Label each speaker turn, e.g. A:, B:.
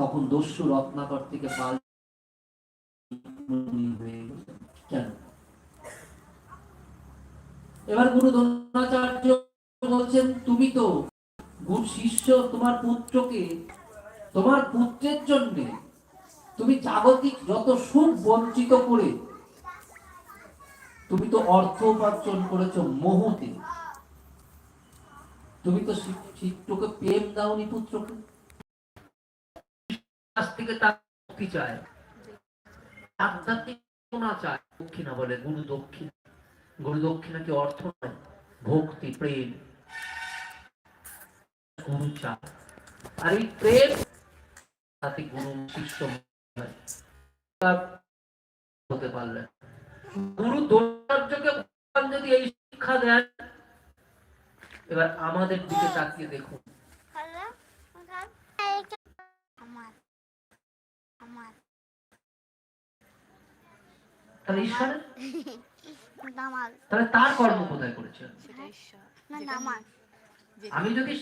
A: তখন দস্যু রত্নাকর থেকে পাল। কেন? এবার গুরু দ্রোণাচার্য বলছেন, তুমি তো গুরু শিষ্য, তোমার পুত্রকে, তোমার পুত্রের জন্য তুমি জাগতিক যত সুখ বঞ্চিত করে, তুমি তো অর্থ উপার্জন করেছ মোহতে। তুমি তো শি- শিষ্যকে প্রেম দাওনি পুত্রকে। কাছ থেকে তার মুক্তি চায়। আধ্যাত্মিক চায়। দক্ষিণা বলে গুরু দক্ষিণা। গুরু দক্ষিণা কি অর্থ নয়, ভক্তি, প্রেম। গুরু চায়। আর এই প্রেম তাতে গুরু শিষ্য হতে পারলেন গুরু যদি এই শিক্ষা দেন, এবার আমাদের দিকে তাকিয়ে দেখুন। তাহলে ঈশ্বরের তাহলে তার কর্ম কোথায় করেছেন আমি যদি